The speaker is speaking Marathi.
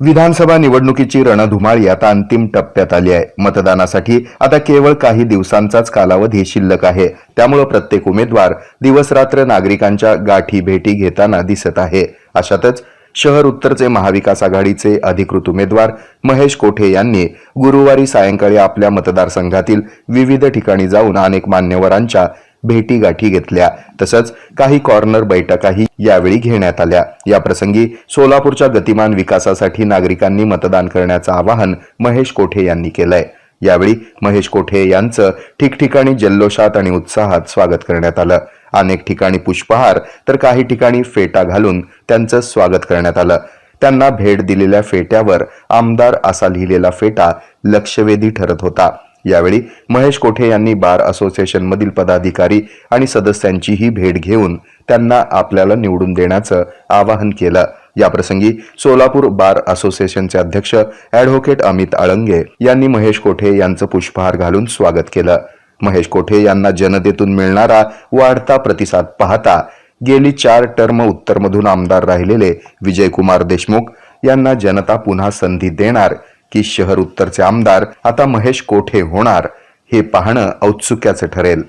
विधानसभा निवडणुकीची रणधुमाळी आता अंतिम टप्प्यात आली आहे. मतदानासाठी आता केवळ काही दिवसांचाच कालावधी शिल्लक आहे. त्यामुळे प्रत्येक उमेदवार दिवसरात्र नागरिकांच्या गाठी भेटी घेताना दिसत आहे. अशातच शहर उत्तरचे महाविकास आघाडीचे अधिकृत उमेदवार महेश कोठे यांनी गुरुवारी सायंकाळी आपल्या मतदारसंघातील विविध ठिकाणी जाऊन अनेक मान्यवरांच्या भेटी गाठी घेतल्या. तसंच काही कॉर्नर बैठकाही यावेळी घेण्यात आल्या. या प्रसंगी सोलापूरच्या गतिमान विकासासाठी नागरिकांनी मतदान करण्याचं आवाहन महेश कोठे यांनी केलंय. यावेळी महेश कोठे यांचं ठिकठिकाणी जल्लोषात आणि उत्साहात स्वागत करण्यात आलं. अनेक ठिकाणी पुष्पहार तर काही ठिकाणी फेटा घालून त्यांचं स्वागत करण्यात आलं. त्यांना भेट दिलेल्या फेट्यावर आमदार असा लिहिलेला फेटा लक्षवेधी ठरत होता. यावेळी महेश कोठे यांनी बार असोसिएशनमधील पदाधिकारी आणि सदस्यांचीही भेट घेऊन त्यांना आपल्याला निवडून देण्याचं आवाहन केलं. याप्रसंगी सोलापूर बार असोसिएशनचे अध्यक्ष ॲडव्होकेट अमित आळंगे यांनी महेश कोठे यांचं पुष्पहार घालून स्वागत केलं. महेश कोठे यांना जनतेतून मिळणारा वाढता प्रतिसाद पाहता गेली चार टर्म उत्तरमधून आमदार राहिलेले विजयकुमार देशमुख यांना जनता पुन्हा संधी देणार की शहर उत्तरचे आमदार आता महेश कोठे होणार हे पाहणं औत्सुक्याचं ठरेल.